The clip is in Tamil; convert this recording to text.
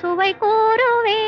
சுவை கூறுவே.